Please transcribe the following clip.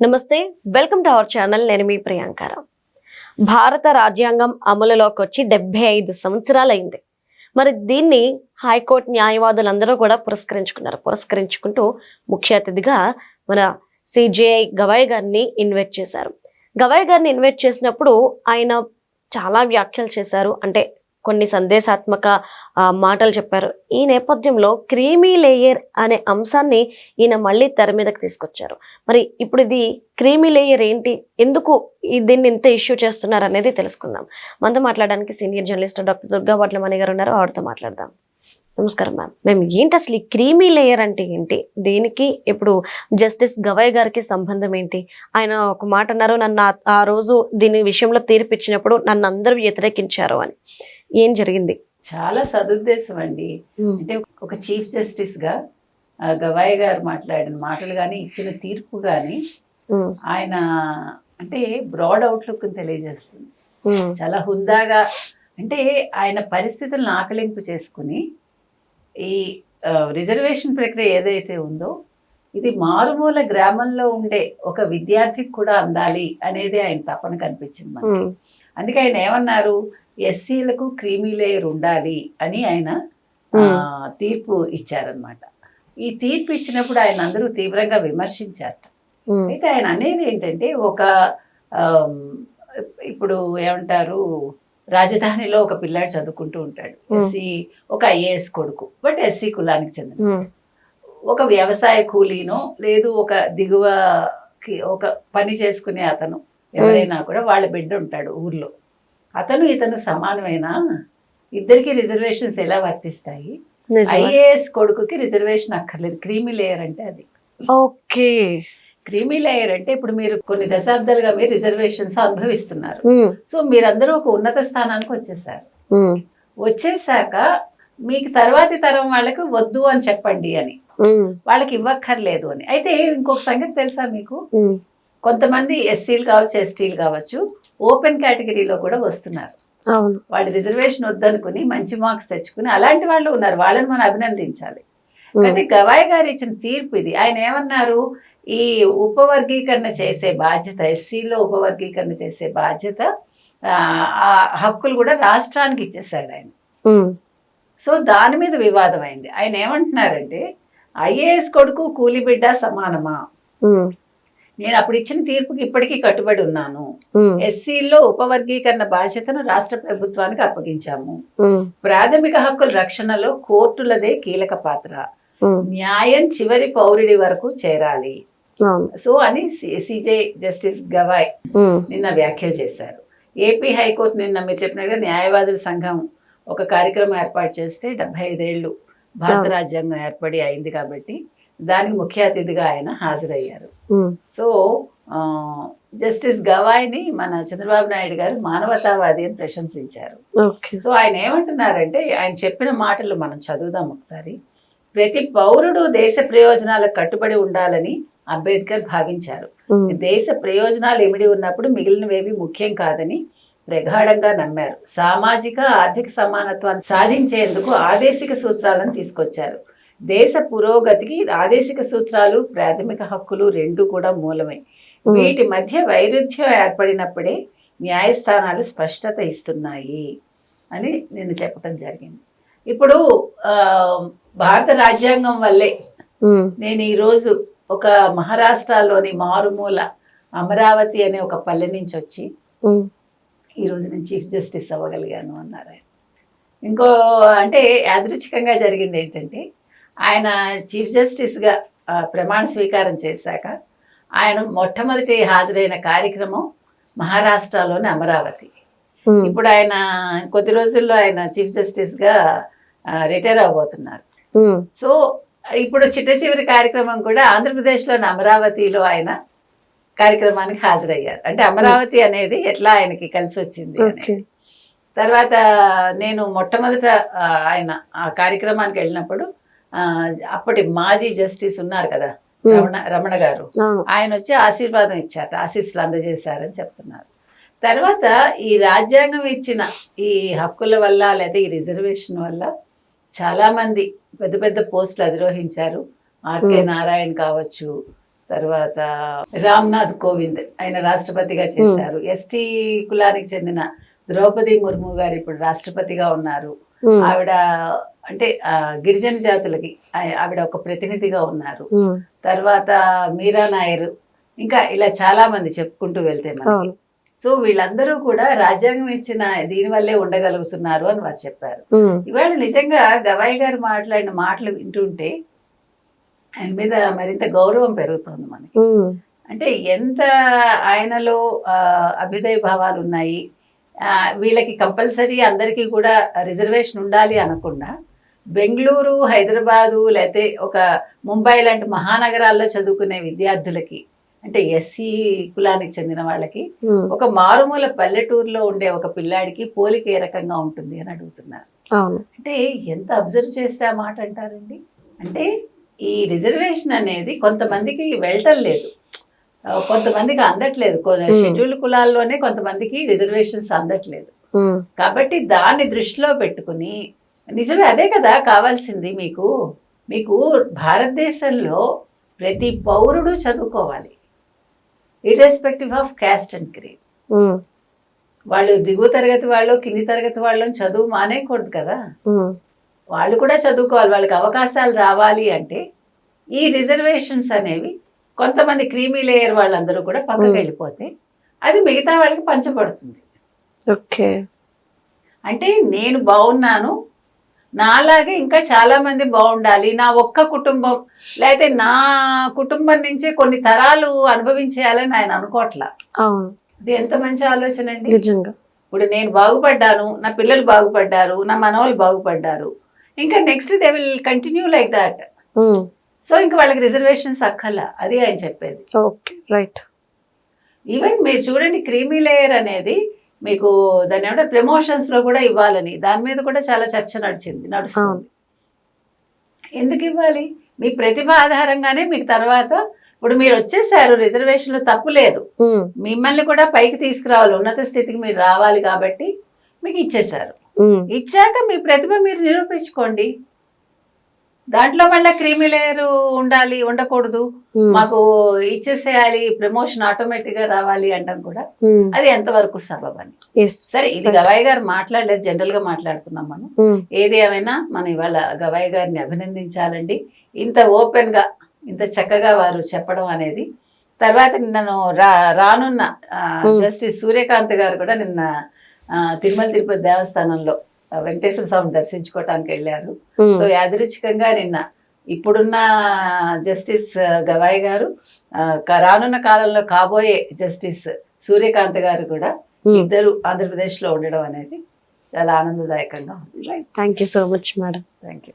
నమస్తే welcome to our channel. నేను మీ ప్రియాంకారావు భారత రాజ్యాంగం అమలులోకి వచ్చి డెబ్బై ఐదు సంవత్సరాలైంది. మరి దీన్ని హైకోర్టు న్యాయవాదులందరూ కూడా పురస్కరించుకున్నారు. పురస్కరించుకుంటూ ముఖ్య అతిథిగా మన సిజేఐ గవాయ్ గారిని ఇన్వైట్ చేశారు. గవాయ్ గారిని ఇన్వైట్ చేసినప్పుడు ఆయన చాలా వ్యాఖ్యలు చేశారు. అంటే కొన్ని సందేశాత్మక మాటలు చెప్పారు. ఈ నేపథ్యంలో క్రీమీ లేయర్ అనే అంశాన్ని ఈయన మళ్ళీ తెర మీదకి తీసుకొచ్చారు. మరి ఇప్పుడు ఇది క్రీమీ లేయర్ ఏంటి? ఎందుకు దీన్ని ఇంత ఇష్యూ చేస్తున్నారు అనేది తెలుసుకుందాం. మనతో మాట్లాడడానికి senior journalist doctor Durga Vadlamani గారు ఉన్నారు. ఆవిడతో మాట్లాడదాం. నమస్కారం మ్యామ్. మేము ఏంటి అసలు ఈ క్రీమీ లేయర్ అంటే ఏంటి? దీనికి ఇప్పుడు జస్టిస్ గవయ్ గారికి సంబంధం ఏంటి? ఆయన ఒక మాట అన్నారు నన్ను ఆ- ఆ రోజు దీని విషయంలో తీర్పు ఇచ్చినప్పుడు నన్ను అందరూ వ్యతిరేకించారు అని. ఏం జరిగింది? చాలా సదుద్దేశం అండి అంటే ఒక చీఫ్ జస్టిస్గా గవాయ్ గారు మాట్లాడిన మాటలు కానీ ఇచ్చిన తీర్పు కానీ ఆయన అంటే బ్రాడ్ అవుట్లుక్ తెలియజేస్తుంది. చాలా హుందాగా అంటే ఆయన పరిస్థితులను ఆకలింపు చేసుకుని ఈ రిజర్వేషన్ ప్రక్రియ ఏదైతే ఉందో ఇది మారుమూల గ్రామంలో ఉండే ఒక విద్యార్థికి కూడా అందాలి అనేది ఆయన తపన కనిపించింది మనకి. అందుకే ఆయన ఏమన్నారు? ఎస్సీలకు క్రీమీ లేయర్ ఉండాలి అని ఆయన తీర్పు ఇచ్చారనమాట ఈ తీర్పు ఇచ్చినప్పుడు ఆయన అందరూ తీవ్రంగా విమర్శించారు అయితే ఆయన అనేది ఏంటంటే ఒక ఇప్పుడు ఏమంటారు? రాజధానిలో ఒక పిల్లాడు చదువుకుంటూ ఉంటాడు. ఎస్సీ ఒక ఐఏఎస్ కొడుకు. బట్ ఎస్సీ కులానికి చెందిన ఒక వ్యవసాయ కూలీనో లేదు ఒక దిగువకి ఒక పని చేసుకునే అతను ఎవరైనా కూడా వాళ్ళ బిడ్డ ఉంటాడు ఊర్లో. అతను ఇతను సమానమైన? ఇద్దరికి రిజర్వేషన్స్ ఎలా వర్తిస్తాయి. ఐఏఎస్ కొడుకుకి రిజర్వేషన్ అక్కర్లేదు. క్రీమీ లేయర్ అంటే అది. ఓకే. క్రీమీ లేయర్ అంటే ఇప్పుడు మీరు కొన్ని దశాబ్దాలుగా మీరు రిజర్వేషన్స్ అనుభవిస్తున్నారు. సో మీరందరూ ఒక ఉన్నత స్థానానికి వచ్చేసారు. వచ్చేసాక మీకు తర్వాతి తరం వాళ్ళకి వద్దు అని చెప్పండి అని. వాళ్ళకి ఇవ్వక్కర్లేదు అని. అయితే ఇంకొక సంగతి తెలుసా మీకు? కొంతమంది ఎస్సీలు కావచ్చు ఎస్టీలు కావచ్చు ఓపెన్ కేటగిరీలో కూడా వస్తున్నారు. వాళ్ళు రిజర్వేషన్ వద్దనుకుని మంచి మార్క్స్ తెచ్చుకుని అలాంటి వాళ్ళు ఉన్నారు. వాళ్ళని మనం అభినందించాలి. అయితే గవాయ్ గారు ఇచ్చిన తీర్పు ఇది. ఆయన ఏమన్నారు? ఈ ఉపవర్గీకరణ చేసే బాధ్యత ఎస్సీలో ఉపవర్గీకరణ చేసే బాధ్యత ఆ, హక్కులు కూడా రాష్ట్రానికి ఇచ్చేసాడు ఆయన. సో దాని మీద వివాదం అయింది ఆయన ఏమంటున్నారంటే ఐఏఎస్ కొడుకు కూలి బిడ్డ సమానమా నేను అప్పుడు ఇచ్చిన తీర్పుకి ఇప్పటికీ కట్టుబడి ఉన్నాను. ఎస్సీల్లో ఉపవర్గీకరణ బాధ్యతను రాష్ట్ర ప్రభుత్వానికి అప్పగించాము. ప్రాథమిక హక్కుల రక్షణలో కోర్టులదే కీలక పాత్ర. న్యాయం చివరి పౌరుడి వరకు చేరాలి. సో అని సిజే జస్టిస్ గవాయ్ నిన్న వ్యాఖ్యలు చేశారు. ఏపీ హైకోర్టు నిన్న మీరు చెప్పినట్టుగా న్యాయవాదుల సంఘం ఒక కార్యక్రమం ఏర్పాటు చేస్తే డెబ్బై ఐదేళ్ళు భారత. రాజ్యాంగం ఏర్పడి అయింది కాబట్టి దానికి ముఖ్య అతిథిగా ఆయన హాజరయ్యారు. సో జస్టిస్ గవాయ్ని మన చంద్రబాబు నాయుడు గారు మానవతావాది అని ప్రశంసించారు. సో ఆయన ఏమంటున్నారంటే ఆయన చెప్పిన మాటలు మనం చదువుదాం ఒకసారి. ప్రతి పౌరుడు దేశ ప్రయోజనాలకు కట్టుబడి ఉండాలని అంబేద్కర్ భావించారు. దేశ ప్రయోజనాలు ఇమిడి ఉన్నప్పుడు మిగిలినవేవి ముఖ్యం కాదని ప్రగాఢంగా నమ్మారు. సామాజిక ఆర్థిక సమానత్వాన్ని సాధించేందుకు ఆదేశిక సూత్రాలను తీసుకొచ్చారు. దేశ పురోగతికి ఆదేశిక సూత్రాలు ప్రాథమిక హక్కులు రెండు కూడా మూలమే. వీటి మధ్య వైరుధ్యం ఏర్పడినప్పుడే న్యాయస్థానాలు స్పష్టత ఇస్తున్నాయి అని నేను చెప్పడం జరిగింది. ఇప్పుడు భారత రాజ్యాంగం వల్లే నేను ఈరోజు ఒక మహారాష్ట్రలోని మారుమూల అమరావతి అనే ఒక పల్లె నుంచి వచ్చి ఉమ్, ఈ రోజు నేను చీఫ్ జస్టిస్ అవ్వగలిగాను అన్నారు ఇంకో అంటే యాదృచ్ఛికంగా జరిగింది ఏంటంటే ఆయన చీఫ్ జస్టిస్గా ప్రమాణ స్వీకారం చేశాక ఆయన మొట్టమొదటి హాజరైన కార్యక్రమం మహారాష్ట్రలోని అమరావతి. ఇప్పుడు ఆయన కొద్ది రోజుల్లో ఆయన చీఫ్ జస్టిస్గా రిటైర్ అవబోతున్నారు. సో ఇప్పుడు చిట్ట చివరి కార్యక్రమం కూడా ఆంధ్రప్రదేశ్లోని అమరావతిలో ఆయన కార్యక్రమానికి హాజరయ్యారు. అంటే అమరావతి అనేది ఎట్లా ఆయనకి కలిసి వచ్చింది తర్వాత నేను మొట్టమొదట ఆయన ఆ కార్యక్రమానికి వెళ్ళినప్పుడు అప్పటి మాజీ జస్టిస్ ఉన్నారు కదా రమణ రమణ గారు. ఆయన వచ్చి ఆశీర్వాదం ఇచ్చారట ఆశీస్సులు అందజేశారని చెప్తున్నారు. తర్వాత ఈ రాజ్యాంగం ఇచ్చిన ఈ హక్కుల వల్ల లేదా ఈ రిజర్వేషన్ వల్ల చాలా మంది పెద్ద పెద్ద పోస్టులు అధిరోహించారు. ఆర్కే. నారాయణ కావచ్చు తర్వాత రామ్నాథ్ కోవింద్ ఆయన రాష్ట్రపతిగా చేశారు. ఎస్టీ కులానికి చెందిన ద్రౌపది ముర్ము గారు ఇప్పుడు రాష్ట్రపతిగా ఉన్నారు. ఆవిడ అంటే గిరిజన జాతులకి ఆవిడ ఒక ప్రతినిధిగా ఉన్నారు. తర్వాత మీరా నాయర్ ఇంకా ఇలా చాలా మంది చెప్పుకుంటూ వెళ్తే మనకి. సో వీళ్ళందరూ కూడా రాజ్యాంగం ఇచ్చిన దీని వల్లే ఉండగలుగుతున్నారు అని వారు చెప్పారు. ఇవాళ నిజంగా గవాయి గారు మాట్లాడిన మాటలు వింటుంటే ఆయన మీద మరింత గౌరవం పెరుగుతుంది మనకి. అంటే ఎంత ఆయనలో అభ్యుదయ భావాలు ఉన్నాయి వీళ్ళకి కంపల్సరీ అందరికీ కూడా రిజర్వేషన్ ఉండాలి అనకుండా బెంగళూరు హైదరాబాదు లేకపోతే ఒక ముంబై లాంటి మహానగరాల్లో చదువుకునే విద్యార్థులకి అంటే ఎస్సీ కులానికి చెందిన వాళ్ళకి ఒక మారుమూల పల్లెటూరులో ఉండే ఒక పిల్లాడికి పోలిక ఏ రకంగా ఉంటుంది అని అడుగుతున్నారు. అంటే ఎంత అబ్జర్వ్ చేస్తే ఆ మాట అంటారండి? అంటే ఈ రిజర్వేషన్ అనేది కొంతమందికి వెళ్ళటం లేదు. కొంతమందికి అందట్లేదు. షెడ్యూల్ కులాల్లోనే కొంతమందికి రిజర్వేషన్స్ అందట్లేదు. కాబట్టి దాన్ని దృష్టిలో పెట్టుకుని నిజమే అదే కదా కావాల్సింది మీకు. మీకు భారతదేశంలో ప్రతి పౌరుడు చదువుకోవాలి. Irrespective of caste and creed um, వాళ్ళు దిగువ తరగతి వాళ్ళు కింది తరగతి వాళ్ళని చదువు మానేయకూడదు కదా. వాళ్ళు కూడా చదువుకోవాలి. వాళ్ళకి అవకాశాలు రావాలి అంటే ఈ రిజర్వేషన్స్ అనేవి కొంతమంది క్రీమీ లేయర్ వాళ్ళందరూ కూడా పక్కకి. వెళ్ళిపోతే అది మిగతా వాళ్ళకి పంచబడుతుంది. ఓకే. అంటే నేను బాగున్నాను నాలాగే ఇంకా చాలా మంది బాగుండాలి. నా ఒక్క కుటుంబం లేకపోతే నా కుటుంబం నుంచే కొన్ని తరాలు అనుభవించేయాలని ఆయన అనుకోవట్లా. ఇది ఎంత మంచి ఆలోచన అండి? నిజంగా. ఇప్పుడు నేను బాగుపడ్డాను నా పిల్లలు బాగుపడ్డారు నా మనవాళ్ళు బాగుపడ్డారు. ఇంకా next they will continue like that so ఇంకా వాళ్ళకి రిజర్వేషన్స్ అక్కర్లా. అది ఆయన చెప్పేది. Okay right. ఈవెన్ మీరు చూడండి క్రీమీ లేయర్ అనేది మీకు దాని ఏమంటే ప్రమోషన్స్లో కూడా ఇవ్వాలని. దాని మీద కూడా చాలా చర్చ నడిచింది నడుస్తుంది. ఎందుకు ఇవ్వాలి? మీ ప్రతిభ ఆధారంగానే మీకు తర్వాత ఇప్పుడు మీరు వచ్చేసారు రిజర్వేషన్లో తప్పు లేదు. మిమ్మల్ని కూడా పైకి తీసుకురావాలి ఉన్నత స్థితికి మీరు రావాలి కాబట్టి మీకు ఇచ్చేశారు ఉమ్, ఇచ్చాక మీ ప్రతిభ మీరు నిరూపించుకోండి. దాంట్లో మళ్ళీ క్రీమీ లేయర్ ఉండాలి ఉండకూడదు. మాకు ఇచ్చేసేయాలి ప్రమోషన్ ఆటోమేటిక్గా రావాలి అంటాం కూడా. అది ఎంతవరకు సబబని సరే ఇది గవాయి గారు మాట్లాడలేదు జనరల్గా మాట్లాడుతున్నాం మనం. ఏది ఏమైనా మనం ఇవాళ గవాయి గారిని అభినందించాలండి. ఇంత ఓపెన్గా ఇంత చక్కగా వారు చెప్పడం అనేది. తర్వాత నన్ను రా రానున్న. జస్టిస్ సూర్యకాంత్ గారు కూడా నిన్న తిరుమల తిరుపతి దేవస్థానంలో వెంకటేశ్వర స్వామిని దర్శించుకోవటానికి వెళ్ళారు. సో యాదృచ్ఛికంగా నిన్న ఇప్పుడున్న జస్టిస్ గవాయ్ గారు రానున్న కాలంలో కాబోయే జస్టిస్ సూర్యకాంత్ గారు కూడా ఇద్దరు ఆంధ్రప్రదేశ్లో ఉండడం అనేది చాలా ఆనందదాయకంగా ఉంది. Thank you so much madam thank you